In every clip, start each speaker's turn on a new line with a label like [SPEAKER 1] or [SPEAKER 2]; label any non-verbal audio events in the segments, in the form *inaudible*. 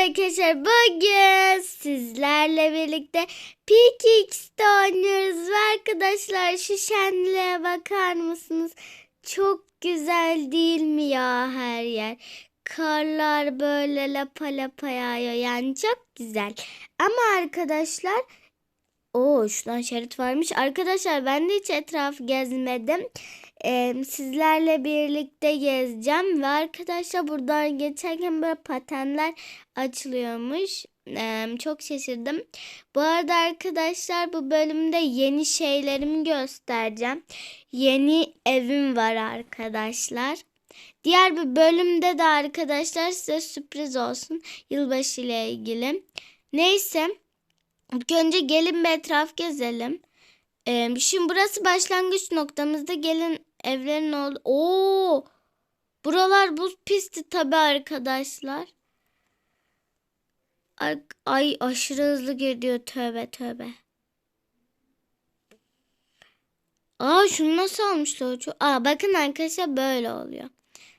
[SPEAKER 1] arkadaşlar bugün sizlerle birlikte PKX'de oynuyoruz ve arkadaşlar şu şenliğe bakar mısınız? Çok güzel değil mi ya her yer? Karlar böyle lapa lapa yağıyor yani çok güzel. Ama arkadaşlar o şuradan şerit varmış. Arkadaşlar ben de hiç etrafı gezmedim. Ee, sizlerle birlikte gezeceğim ve arkadaşlar buradan geçerken böyle patenler açılıyormuş. Ee, çok şaşırdım. Bu arada arkadaşlar bu bölümde yeni şeylerimi göstereceğim. Yeni evim var arkadaşlar. Diğer bir bölümde de arkadaşlar size sürpriz olsun yılbaşı ile ilgili. Neyse. İlk önce gelin bir etraf gezelim. Ee, şimdi burası başlangıç noktamızda gelin evlerin oldu. Oo! Buralar buz pisti tabi arkadaşlar. Ay, aşırı hızlı gidiyor tövbe tövbe. Aa şunu nasıl almışlar? Çok... Aa bakın arkadaşlar böyle oluyor.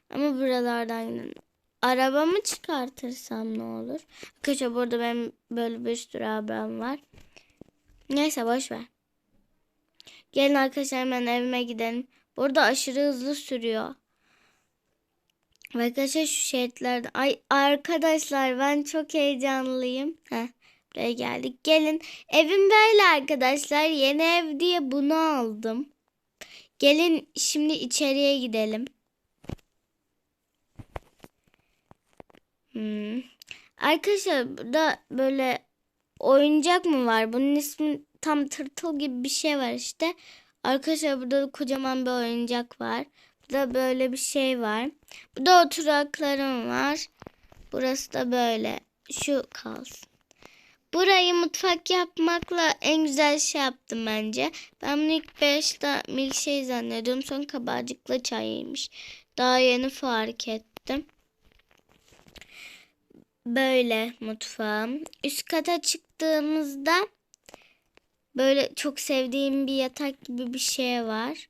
[SPEAKER 1] Ama buralardan gidin. Arabamı çıkartırsam ne olur? Arkadaşlar burada benim böyle bir sürü arabam var. Neyse boş ver. Gelin arkadaşlar hemen evime gidelim. Burada aşırı hızlı sürüyor. Arkadaşlar şu şeritlerde. Ay arkadaşlar ben çok heyecanlıyım. Heh, buraya geldik. Gelin evim böyle arkadaşlar. Yeni ev diye bunu aldım. Gelin şimdi içeriye gidelim. Hmm. Arkadaşlar burada böyle oyuncak mı var? Bunun ismi tam tırtıl gibi bir şey var işte. Arkadaşlar burada da kocaman bir oyuncak var. Burada böyle bir şey var. Burada oturaklarım var. Burası da böyle. Şu kalsın. Burayı mutfak yapmakla en güzel şey yaptım bence. Ben bunu ilk başta milkshake zannediyordum. Sonra kabarcıklı çayıymış. Daha yeni fark ettim. Böyle mutfağım. Üst kata çıktığımızda böyle çok sevdiğim bir yatak gibi bir şey var.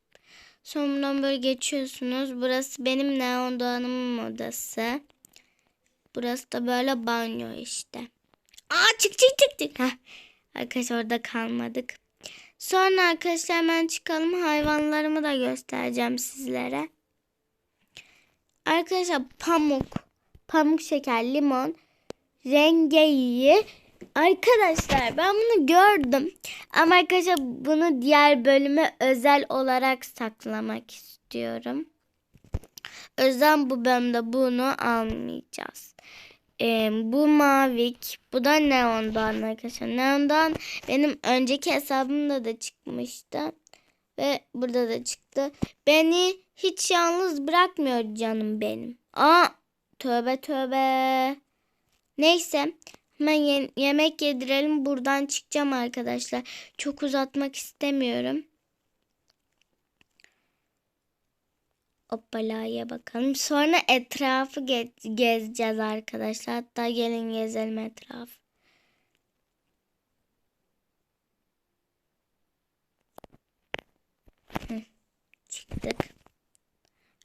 [SPEAKER 1] Sonradan böyle geçiyorsunuz. Burası benim Neon Doğan'ımın odası. Burası da böyle banyo işte. Aa çık çık çık çık. Heh. Arkadaşlar orada kalmadık. Sonra arkadaşlar hemen çıkalım. Hayvanlarımı da göstereceğim sizlere. Arkadaşlar pamuk, pamuk şeker, limon, rengeyi. Arkadaşlar ben bunu gördüm. Ama arkadaşlar bunu diğer bölüme özel olarak saklamak istiyorum. O bu bölümde bunu almayacağız. Ee, bu mavik. Bu da neondan arkadaşlar. Neondan benim önceki hesabımda da çıkmıştı. Ve burada da çıktı. Beni hiç yalnız bırakmıyor canım benim. Aa tövbe tövbe. Neyse. Hemen yemek yedirelim. Buradan çıkacağım arkadaşlar. Çok uzatmak istemiyorum. Hoppala'ya bakalım. Sonra etrafı ge gezeceğiz arkadaşlar. Hatta gelin gezelim etrafı. çıktık.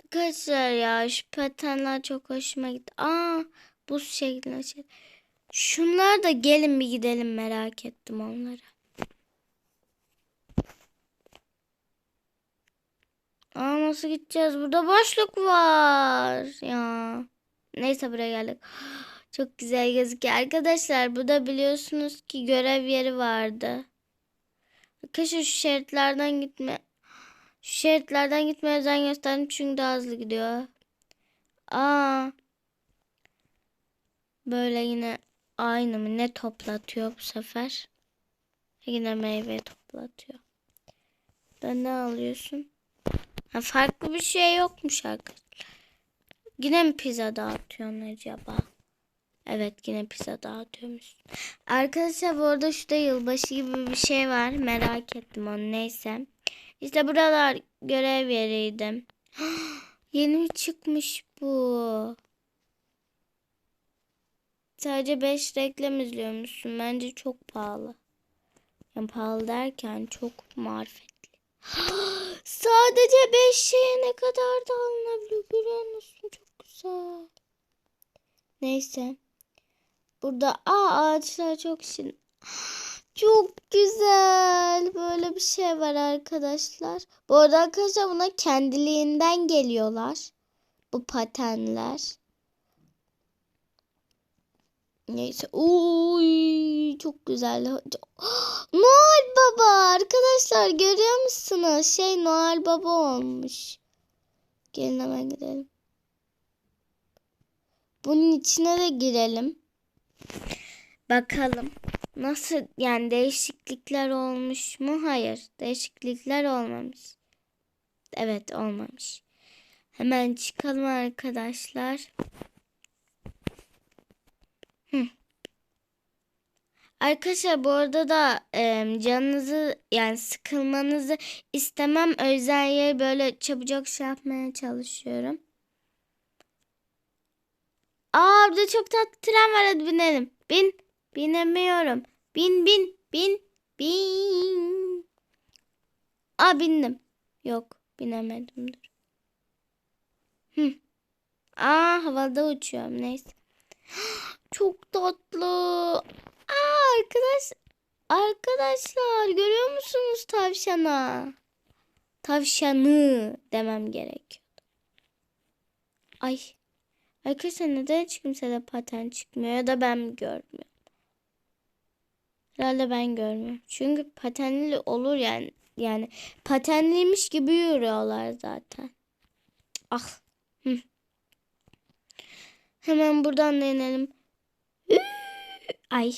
[SPEAKER 1] Arkadaşlar ya şu patenler çok hoşuma gitti. Aa buz şeklinde şey. Şunlar da gelin bir gidelim merak ettim onlara. Aa nasıl gideceğiz? Burada boşluk var. Ya. Neyse buraya geldik. *gasps* Çok güzel gözüküyor. Arkadaşlar burada biliyorsunuz ki görev yeri vardı. Arkadaşlar şu şeritlerden gitme. Şu şeritlerden gitmeye özen gösterdim çünkü daha hızlı gidiyor. Aa. Böyle yine aynı mı? Ne toplatıyor bu sefer? Yine meyve toplatıyor. Da ne alıyorsun? Ha, farklı bir şey yokmuş arkadaşlar. Yine mi pizza dağıtıyorsun acaba? Evet yine pizza dağıtıyormuş. Arkadaşlar bu arada şurada yılbaşı gibi bir şey var. Merak ettim onu neyse. İşte buralar görev yeriydi. *gasps* Yeni çıkmış bu. Sadece 5 reklam izliyormuşsun. Bence çok pahalı. Yani pahalı derken çok marifetli. *gasps* Sadece 5 şeye ne kadar da alınabiliyor. Görüyor musun? Çok güzel. Neyse. Burada aa ağaçlar çok şirin. *gasps* Çok güzel. Böyle bir şey var arkadaşlar. Bu arada arkadaşlar buna kendiliğinden geliyorlar. Bu patenler. Neyse. Uy, çok güzel. *gasps* Noel Baba arkadaşlar görüyor musunuz? Şey Noel Baba olmuş. Gelin hemen gidelim. Bunun içine de girelim. Bakalım. Nasıl yani değişiklikler olmuş mu? Hayır. Değişiklikler olmamış. Evet olmamış. Hemen çıkalım arkadaşlar. Arkadaşlar bu arada da e, canınızı yani sıkılmanızı istemem. O yüzden yeri böyle çabucak şey yapmaya çalışıyorum. Aa burada çok tatlı tren var hadi binelim. Bin. Binemiyorum. Bin bin bin bin. Aa bindim. Yok binemedim dur. Hı. Aa havada uçuyorum neyse. *gasps* Çok tatlı. Aa arkadaş arkadaşlar görüyor musunuz tavşana? Tavşanı demem gerekiyordu. Ay. Arkadaşlar neden hiç kimsede paten çıkmıyor ya da ben mi görmüyorum? Herhalde ben görmüyorum. Çünkü patenli olur yani. Yani patenliymiş gibi yürüyorlar zaten. Ah. Hı. Hemen buradan da inelim. Ay.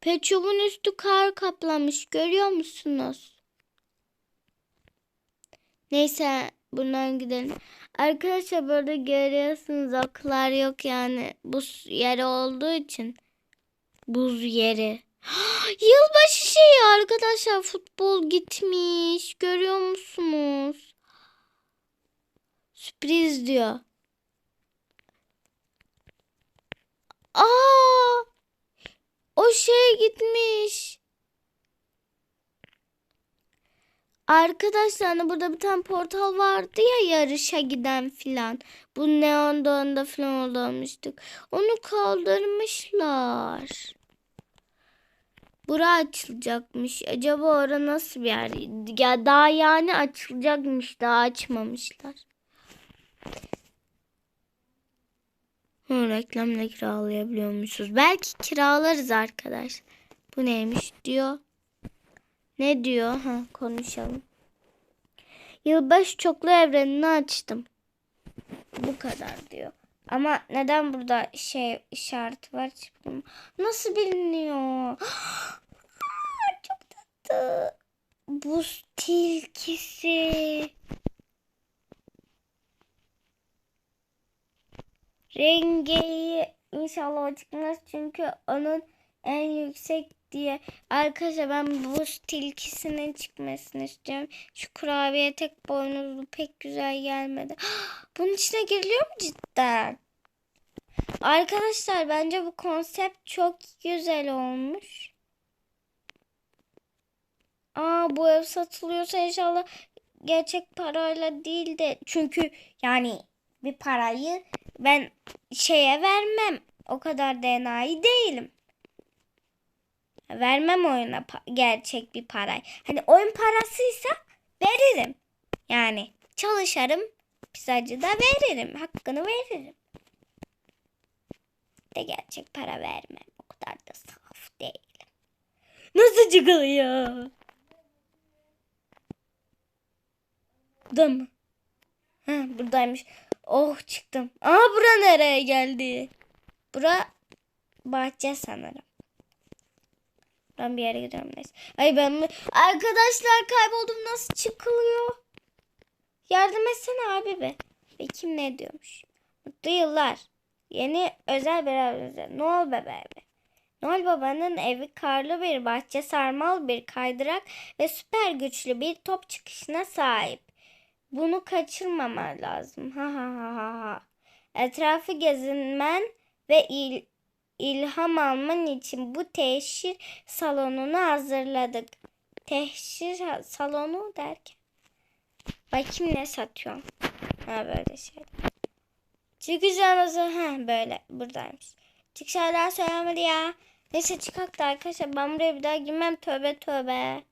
[SPEAKER 1] Pet Shop'un üstü kar kaplamış. Görüyor musunuz? Neyse buradan gidelim. Arkadaşlar burada görüyorsunuz oklar yok yani buz yeri olduğu için. Buz yeri. *gasps* Yılbaşı şeyi arkadaşlar futbol gitmiş. Görüyor musunuz? Sürpriz diyor. Aa! O şey gitmiş. Arkadaşlar hani burada bir tane portal vardı ya yarışa giden filan. Bu neon dağında filan olmuştuk. Onu kaldırmışlar. Bura açılacakmış. Acaba orada nasıl bir yer? Ya daha yani açılacakmış. Daha açmamışlar. Hı, reklamla kiralayabiliyormuşuz. Belki kiralarız arkadaş. Bu neymiş diyor. Ne diyor? Ha, konuşalım. Yılbaşı çoklu evrenini açtım. Bu kadar diyor. Ama neden burada şey işaret var? Nasıl biliniyor? *gasps* Çok tatlı. Buz tilkisi. Rengeyi inşallah çıkmaz çünkü onun en yüksek diye. Arkadaşlar ben buz tilkisinin çıkmasını istiyorum. Şu kurabiye tek boynuzlu pek güzel gelmedi. *gasps* Bunun içine giriliyor mu cidden? Arkadaşlar bence bu konsept çok güzel olmuş. Aa bu ev satılıyorsa inşallah gerçek parayla değil de çünkü yani bir parayı ben şeye vermem. O kadar DNA'yı değilim. Vermem oyuna gerçek bir parayı. Hani oyun parasıysa veririm. Yani çalışırım. Pizzacıda veririm. Hakkını veririm. De gerçek para vermem. O kadar da saf değilim. Nasıl çıkılıyor? Burada mı? Ha, buradaymış. Oh çıktım. Aa bura nereye geldi? Bura bahçe sanırım. Ben bir yere gidiyorum neyse. Ay ben mi? Arkadaşlar kayboldum nasıl çıkılıyor? Yardım etsene abi be. Ve kim ne diyormuş? Mutlu yıllar. Yeni özel bir evimize. Noel bebeği. Noel babanın evi karlı bir bahçe, sarmal bir kaydırak ve süper güçlü bir top çıkışına sahip. Bunu kaçırmaman lazım. Ha ha ha ha ha. Etrafı gezinmen ve il, ilham alman için bu teşhir salonunu hazırladık. Teşhir salonu derken. Bakayım ne satıyorum. Ha böyle şey. Çıkış anası ha böyle buradaymış. Hala söylemedi ya. Neyse çıkak da arkadaşlar ben buraya bir daha girmem tövbe tövbe.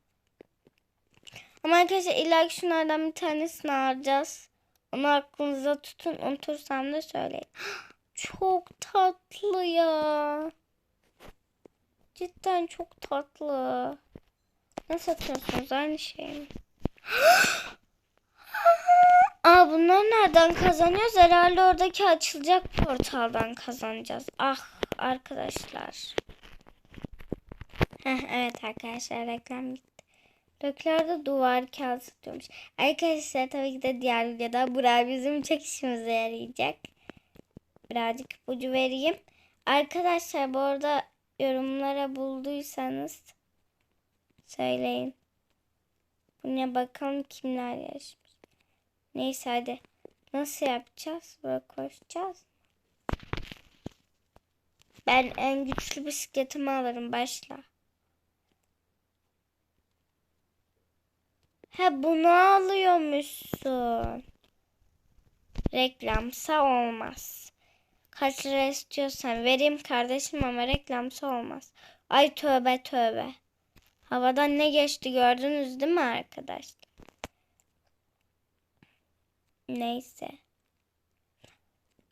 [SPEAKER 1] Ama arkadaşlar illa şunlardan bir tanesini alacağız. Onu aklınıza tutun unutursam da söyleyin. *gasps* Çok tatlı ya. Cidden çok tatlı. Ne satıyorsunuz aynı şey mi? *gasps* Aa bunları nereden kazanıyoruz? Herhalde oradaki açılacak portaldan kazanacağız. Ah arkadaşlar. Evet arkadaşlar reklam gitti. Döklerde duvar kağıt satıyormuş. Arkadaşlar tabii ki de diğer videoda Burak bizim çok işimize yarayacak. Birazcık ipucu vereyim. Arkadaşlar bu arada yorumlara bulduysanız söyleyin. Buna bakalım kimler yarışmış. Neyse hadi. Nasıl yapacağız? Böyle koşacağız. Ben en güçlü bisikletimi alırım. Başla. He bunu alıyormuşsun. Reklamsa olmaz. Kaç lira istiyorsan vereyim kardeşim ama reklamsa olmaz. Ay tövbe tövbe. Havadan ne geçti gördünüz değil mi arkadaşlar? Neyse.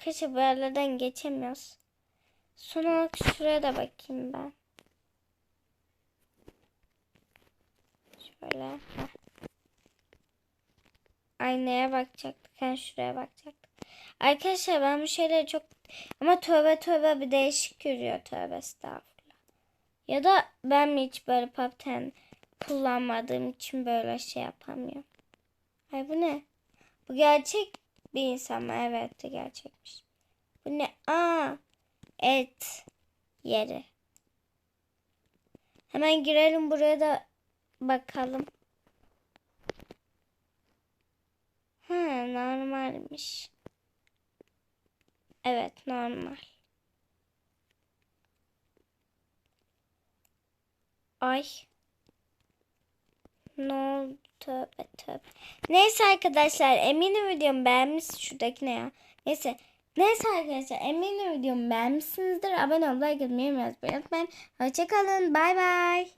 [SPEAKER 1] Kaşı bu yerlerden geçemiyoruz. Son olarak şuraya da bakayım ben. Şöyle. Heh. Aynaya bakacaktık. Yani şuraya bakacaktık. Arkadaşlar ben bu şeyleri çok... Ama tövbe tövbe bir değişik görüyor. Tövbe estağfurullah. Ya da ben mi hiç böyle papten kullanmadığım için böyle şey yapamıyorum. Ay bu ne? Bu gerçek bir insan mı? Evet de gerçekmiş. Bu ne? Aa, et yeri. Hemen girelim buraya da bakalım. Ha, normalmiş. Evet, normal. Ay. Ne oldu? Tövbe tövbe. Neyse arkadaşlar eminim videomu beğenmişsiniz. Şuradaki ne ya? Neyse. Neyse arkadaşlar eminim videomu beğenmişsinizdir. Abone olmayı, like atmayı unutmayın. Hoşçakalın. Bay bay.